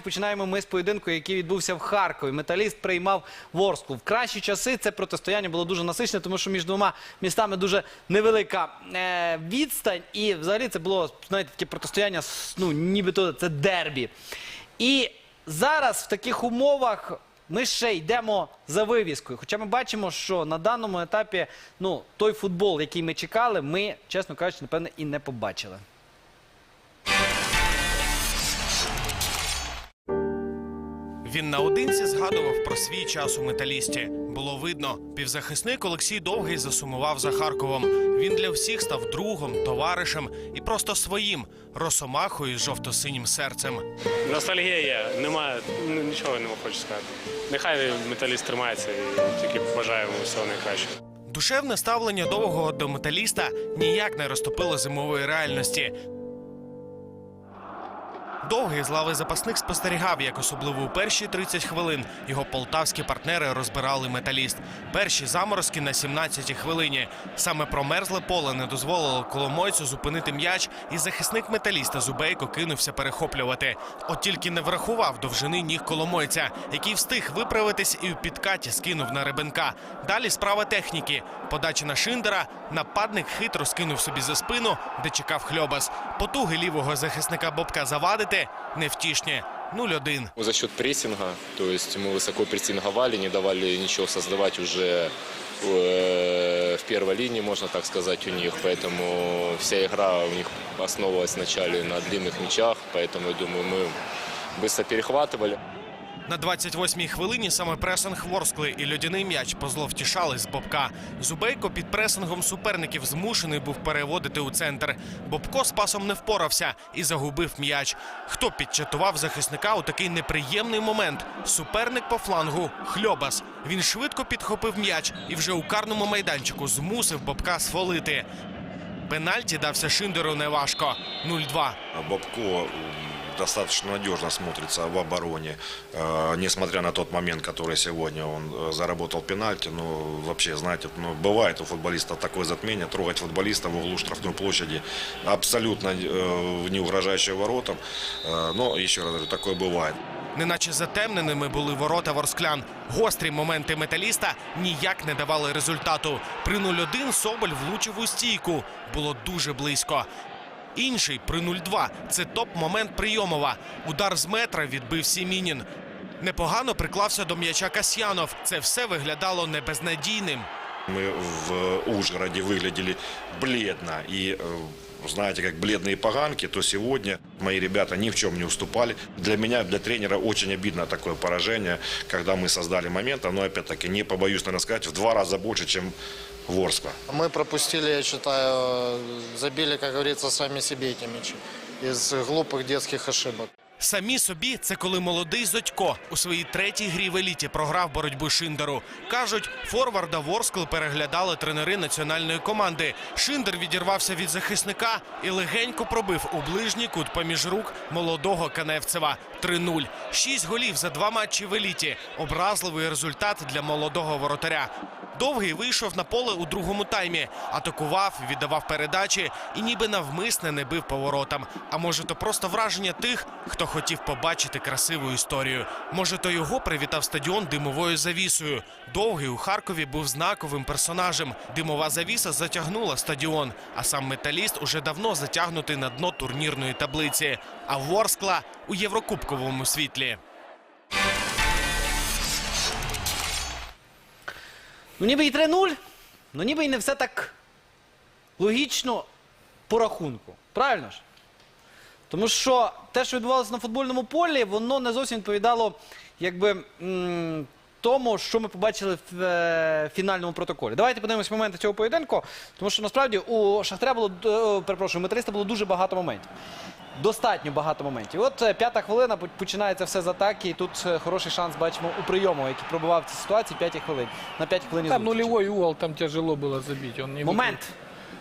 і починаємо ми з поєдинку, який відбувся в Харкові. Металіст приймав Ворсклу. В кращі часи це протистояння було дуже насичне, тому що між двома містами дуже невелика е, відстань. І взагалі це було знаєте, таке протистояння, ну нібито це дербі. І зараз в таких умовах ми ще йдемо за вивіскою. Хоча ми бачимо, що на даному етапі ну, той футбол, який ми чекали, ми, чесно кажучи, напевне, і не побачили. Він наодинці згадував про свій час у металісті. Було видно, півзахисник Олексій Довгий засумував за Харковом. Він для всіх став другом, товаришем і просто своїм росомахою з жовто-синім серцем. Ностальгія немає, ну, нічого не хочу сказати. Нехай металіст тримається і тільки бажаємо всього найкращого. Душевне ставлення довгого до металіста ніяк не розтопило зимової реальності. Довгий з лави запасних спостерігав, як особливо у перші 30 хвилин його полтавські партнери розбирали металіст. Перші заморозки на 17-й хвилині. Саме промерзле поле не дозволило коломойцю зупинити м'яч, і захисник металіста Зубейко кинувся перехоплювати. От тільки не врахував довжини ніг коломойця, який встиг виправитись і у підкаті скинув на ребенка. Далі справа техніки. Подача на Шиндера. Нападник хитро скинув собі за спину, де чекав хльобас. Потуги лівого захисника Бобка завадити невтішні. 0-1. За счет прессинга, то есть мы высоко прессинговали, не давали ничего создавать уже э, в первой линии, можно так сказать, у них. Поэтому вся игра у них основывалась вначале на длинных мячах, поэтому, я думаю, мы быстро перехватывали. На 28-й хвилині саме пресинг Ворскли і льодяний м'яч позловтішали з Бобка. Зубейко під пресингом суперників змушений був переводити у центр. Бобко з пасом не впорався і загубив м'яч. Хто підчатував захисника у такий неприємний момент? Суперник по флангу Хльобас. Він швидко підхопив м'яч і вже у карному майданчику змусив Бобка сфолити. Пенальті дався Шиндеру неважко. 0-2. А Бобко достаточно надежно смотрится в обороне, Э, несмотря на тот момент, который сегодня он э, заработал пенальти. Ну, вообще, знаете, ну, бывает у футболиста такое затмение, трогать футболиста в углу штрафной площади абсолютно э, не угрожающее воротам. Э, но, еще раз говорю, такое бывает. Неначе затемненими були ворота ворсклян. Гострі моменти металіста ніяк не давали результату. При 0-1 Соболь влучив у стійку. Було дуже близько. Інший при 0-2 – це топ-момент Прийомова. Удар з метра відбив Сімінін. Непогано приклався до м'яча Касьянов. Це все виглядало небезнадійним. Мы в Ужгороде выглядели бледно и, э, знаете, как бледные поганки, то сегодня мои ребята ни в чем не уступали. Для меня, для тренера очень обидно такое поражение, когда мы создали момент, но опять-таки не побоюсь, наверное, сказать, в два раза больше, чем Ворскла. Мы пропустили, я считаю, забили, как говорится, сами себе эти мячи из глупых детских ошибок. Самі собі це коли молодий Зодько у своїй третій грі в еліті програв боротьбу Шиндеру. Кажуть, форварда Ворскл переглядали тренери національної команди. Шиндер відірвався від захисника і легенько пробив у ближній кут поміж рук молодого Каневцева. 3-0. Шість голів за два матчі в еліті. Образливий результат для молодого воротаря. Довгий вийшов на поле у другому таймі, атакував, віддавав передачі і ніби навмисне не бив поворотам. А може, то просто враження тих, хто хотів побачити красиву історію. Може, то його привітав стадіон димовою завісою. Довгий у Харкові був знаковим персонажем. Димова завіса затягнула стадіон, а сам металіст уже давно затягнутий на дно турнірної таблиці. А Ворскла у єврокубковому світлі. Ну, ніби і 3-0, ну ніби і не все так логічно по рахунку. Правильно ж? Тому що те, що відбувалося на футбольному полі, воно не зовсім відповідало якби, тому, що ми побачили в е, фінальному протоколі. Давайте подивимось моменти цього поєдинку, тому що насправді у Шахтаря було, е, перепрошую, металіста було дуже багато моментів Достатньо багато моментів. От е, п'ята хвилина по- починається все з атаки. І тут е, хороший шанс бачимо у прийому, який пробивав ці ситуації 5 хвилин. На 5 хвилин. Там зустрічі. нулевой угол, там тяжело было забить. Он не Момент. выкрыл.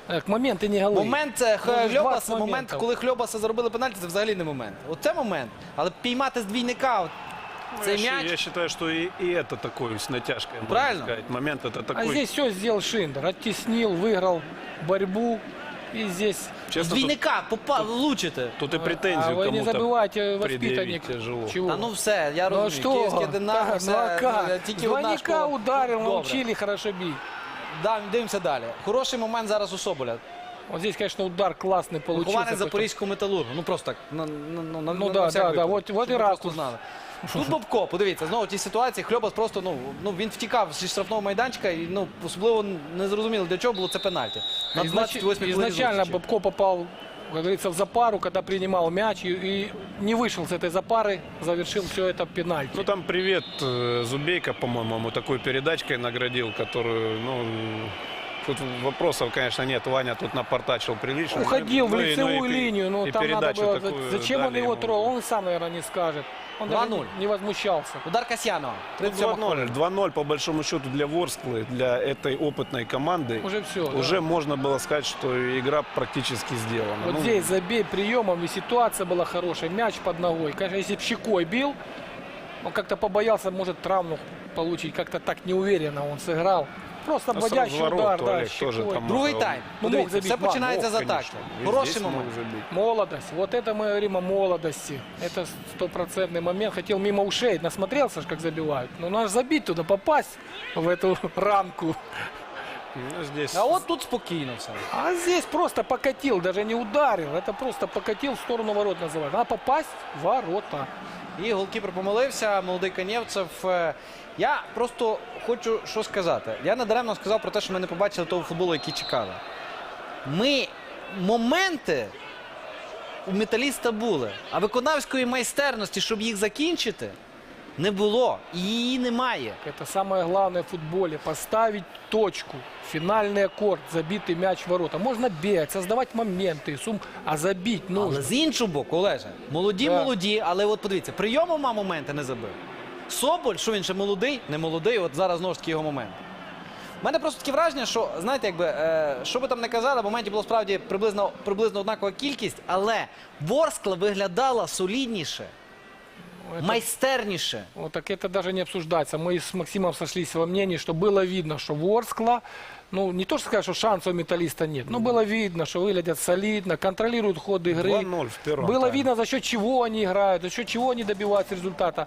Так, моменты не голы. Момент е, Х- Може, Хльобаса, 20 момент, моментів. коли Хльобаса заробили пенальті, це взагалі не момент. От це момент. Але піймати з двійника от, Ну, цей я, щи- м'яч. я считаю, что и, и это такой с натяжкой, можно Правильно. сказать. Момент это А такой. здесь все сделал Шиндер. Оттеснил, выиграл борьбу. И здесь... Честно, тут, Двійника попа... влучити. тут и А претензию вы не кому-то забывайте, предъявить воспитанник. тяжело. Чего? Та ну все, я Ну розумію. что? Київське Динамо, Да, все, ну а ну, как? тільки одна Двойника школа. ударил, Добре. научили хорошо бить. Да, дивимося далі. Хороший момент зараз у Соболя. Вот здесь, конечно, удар классный получился. Вихованець какой-то. Запорізького металургу. Ну просто так. На, на, на, на, Ну на да, всяк да, да, випадок, от- от щоб і ви просто ракурс. знали. Тут Бобко, подивіться, знову в тій ситуації Хльобас просто ну, ну він втікав зі штрафного майданчика і ну особливо не зрозуміло, для чого було це пенальті. На Изнач- 28 Изначально Бабко попал, как говорится, в запару, когда принимал мяч и, и не вышел с этой запары, завершил все это пенальти. Ну там привет э, Зубейко, по-моему, ему такой передачкой наградил, которую, ну, м, тут вопросов, конечно, нет. Ваня тут напортачил прилично. Уходил в Ну и- ну и лицевую пе- линию, ну и там надо было... такую Зачем он его ему. трогал? Он сам, наверное, не скажет. Он даже 2:0. не возмущался. Удар Касьянова. Ну, 37 2-0. 2-0, по большому счету, для Ворсклы, для этой опытной команды. Уже все. Уже можно было сказать, что игра практически сделана. Вот Ну, здесь забей приемом, и ситуация была хорошая. Мяч под ногой. Конечно, если бы щекой бил, он как-то побоялся, может, травму получить. Как-то так неуверенно он сыграл. Просто ну, с обводящий развороту удар, да, Олег тоже щекой. там Другий мог- тайм. Ну, мог Подивіться, забити, все мог, починається з мог, атаки. конечно. И Хороший здесь мог момент. забить. Молодость. Вот это мы говорим о молодости. Это стопроцентный момент. Хотел мимо ушей. Насмотрелся, ж, как забивают. Но надо забить туда, попасть в эту рамку. Ну, здесь А от тут спокійно все. А здесь просто покатил, даже не ударил. Это просто покатил в сторону ворот называют. А попасть в ворота. І голкіпер помилився, молодий Канєвцев. Е, Я просто хочу що сказати. Я надаремно сказав про те, що ми не побачили того футболу, який чекали. Ми моменти у металіста були, а виконавської майстерності, щоб їх закінчити, не було. І її немає. Это самое главное в футболе. Поставить точку. Финальный аккорд. Забитый мяч в ворота. Можно бегать, создавать моменты. Сум... А забить нужно. Але з іншого боку, Олеже, молоді, Да. молоді, але от подивіться, прийомом а моменти не забив. Соболь, що він ще молодий, не молодий, от зараз знову ж таки його момент. У мене просто таке враження, що знаєте, якби е, що би там не казали, моментів було справді приблизно, приблизно однакова кількість, але Ворскла виглядала солідніше, Это- майстерніше. Вот так это даже не обсуждается. Мы с Максимом сошлись во мнении, что было видно, что Ворскла, ну не то что сказать, что шансов у металлиста нет, но было видно, что выглядят солидно, контролируют ход игры. 2-0 в первом Было тайме. видно, за счет чего они играют, за счет чего они добиваются результата.